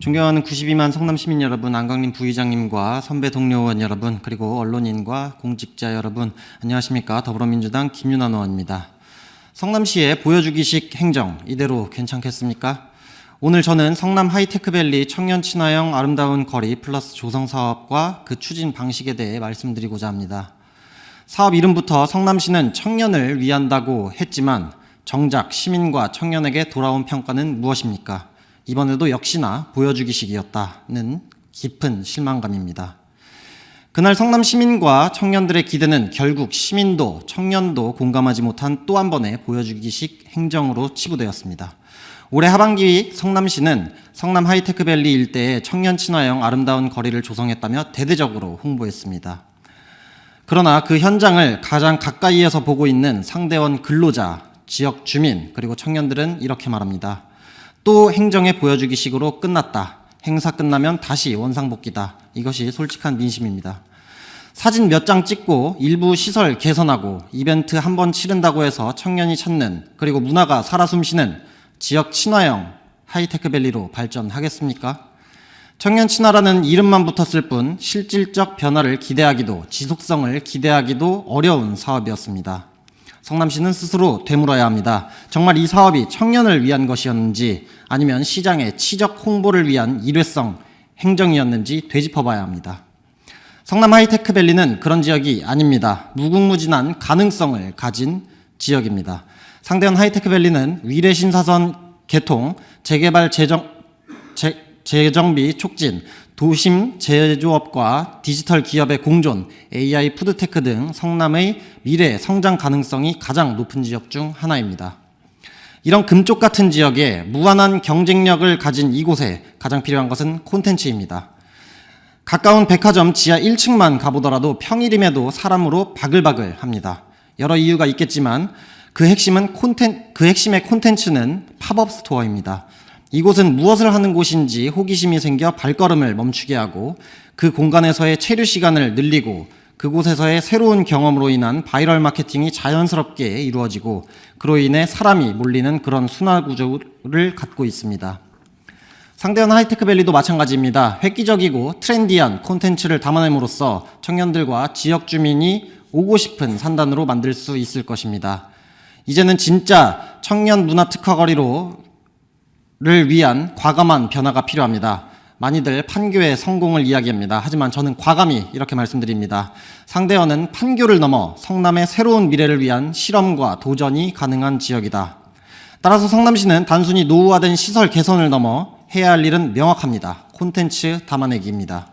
존경하는 92만 성남 시민 여러분, 안강림 부의장님과 선배 동료 의원 여러분, 그리고 언론인과 공직자 여러분, 안녕하십니까. 더불어민주당 김윤환 의원입니다. 성남시의 보여주기식 행정, 이대로 괜찮겠습니까? 오늘 저는 성남 하이테크밸리 청년 친화형 아름다운 거리 플러스 조성 사업과 그 추진 방식에 대해 말씀드리고자 합니다. 사업 이름부터 성남시는 청년을 위한다고 했지만 정작 시민과 청년에게 돌아온 평가는 무엇입니까? 이번에도 역시나 보여주기식이었다는 깊은 실망감입니다. 그날 성남 시민과 청년들의 기대는 결국 시민도 청년도 공감하지 못한 또 한 번의 보여주기식 행정으로 치부되었습니다. 올해 하반기 성남시는 성남 하이테크밸리 일대에 청년 친화형 아름다운 거리를 조성했다며 대대적으로 홍보했습니다. 그러나 그 현장을 가장 가까이에서 보고 있는 상대원 근로자, 지역 주민, 그리고 청년들은 이렇게 말합니다. 또 행정에 보여주기식으로 끝났다. 행사 끝나면 다시 원상복귀다. 이것이 솔직한 민심입니다. 사진 몇 장 찍고 일부 시설 개선하고 이벤트 한 번 치른다고 해서 청년이 찾는 그리고 문화가 살아 숨쉬는 지역 친화형 하이테크밸리로 발전하겠습니까? 청년 친화라는 이름만 붙었을 뿐 실질적 변화를 기대하기도 지속성을 기대하기도 어려운 사업이었습니다. 성남시는 스스로 되물어야 합니다. 정말 이 사업이 청년을 위한 것이었는지 아니면 시장의 치적 홍보를 위한 일회성 행정이었는지 되짚어봐야 합니다. 성남 하이테크밸리는 그런 지역이 아닙니다. 무궁무진한 가능성을 가진 지역입니다. 상대원 하이테크밸리는 위례 신사선 개통, 재개발 재정, 재, 재정비 촉진, 도심 제조업과 디지털 기업의 공존, AI 푸드테크 등 성남의 미래 성장 가능성이 가장 높은 지역 중 하나입니다. 이런 금쪽 같은 지역에 무한한 경쟁력을 가진 이곳에 가장 필요한 것은 콘텐츠입니다. 가까운 백화점 지하 1층만 가보더라도 평일임에도 사람으로 바글바글 합니다. 여러 이유가 있겠지만 그 핵심은 콘텐, 그 핵심의 콘텐츠는 팝업 스토어입니다. 이곳은 무엇을 하는 곳인지 호기심이 생겨 발걸음을 멈추게 하고 그 공간에서의 체류 시간을 늘리고 그곳에서의 새로운 경험으로 인한 바이럴 마케팅이 자연스럽게 이루어지고 그로 인해 사람이 몰리는 그런 순환 구조를 갖고 있습니다. 상대원 하이테크밸리도 마찬가지입니다. 획기적이고 트렌디한 콘텐츠를 담아냄으로써 청년들과 지역 주민이 오고 싶은 산단으로 만들 수 있을 것입니다. 이제는 진짜 청년 문화 특화거리로 를 위한 과감한 변화가 필요합니다. 많이들 판교의 성공을 이야기합니다. 하지만 저는 과감히 이렇게 말씀드립니다. 상대원은 판교를 넘어 성남의 새로운 미래를 위한 실험과 도전이 가능한 지역이다. 따라서 성남시는 단순히 노후화된 시설 개선을 넘어 해야 할 일은 명확합니다. 콘텐츠 담아내기입니다.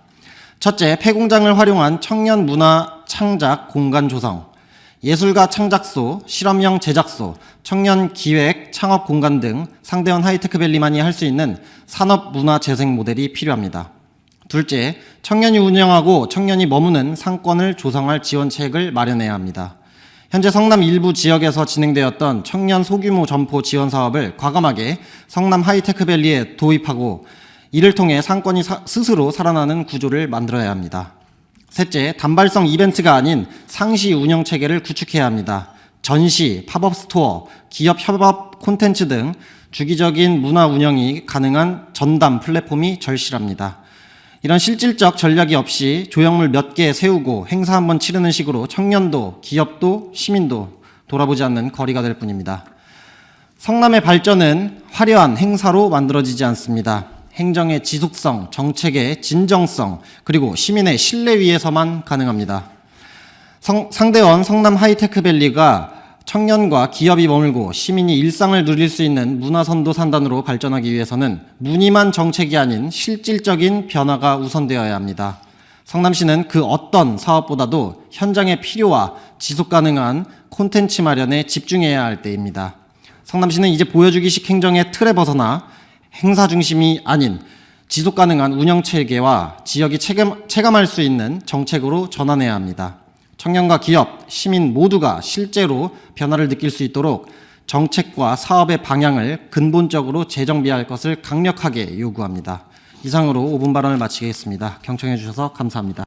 첫째, 폐공장을 활용한 청년 문화 창작 공간 조성. 예술가 창작소, 실험형 제작소, 청년 기획 창업 공간 등 상대원 하이테크밸리만이 할 수 있는 산업 문화 재생 모델이 필요합니다. 둘째, 청년이 운영하고 청년이 머무는 상권을 조성할 지원책을 마련해야 합니다. 현재 성남 일부 지역에서 진행되었던 청년 소규모 점포 지원 사업을 과감하게 성남 하이테크밸리에 도입하고 이를 통해 상권이 사- 스스로 살아나는 구조를 만들어야 합니다. 셋째, 단발성 이벤트가 아닌 상시 운영 체계를 구축해야 합니다. 전시, 팝업 스토어, 기업 협업 콘텐츠 등 주기적인 문화 운영이 가능한 전담 플랫폼이 절실합니다. 이런 실질적 전략이 없이 조형물 몇 개 세우고 행사 한번 치르는 식으로 청년도, 기업도, 시민도 돌아보지 않는 거리가 될 뿐입니다. 성남의 발전은 화려한 행사로 만들어지지 않습니다. 행정의 지속성, 정책의 진정성, 그리고 시민의 신뢰 위에서만 가능합니다. 성- 상대원 성남 하이테크밸리가 청년과 기업이 머물고 시민이 일상을 누릴 수 있는 문화선도 산단으로 발전하기 위해서는 무늬만 정책이 아닌 실질적인 변화가 우선되어야 합니다. 성남시는 그 어떤 사업보다도 현장의 필요와 지속 가능한 콘텐츠 마련에 집중해야 할 때입니다. 성남시는 이제 보여주기식 행정의 틀에 벗어나 행사 중심이 아닌 지속 가능한 운영 체계와 지역이 체감, 체감할 수 있는 정책으로 전환해야 합니다. 청년과 기업, 시민 모두가 실제로 변화를 느낄 수 있도록 정책과 사업의 방향을 근본적으로 재정비할 것을 강력하게 요구합니다. 이상으로 5분 발언을 마치겠습니다. 경청해 주셔서 감사합니다.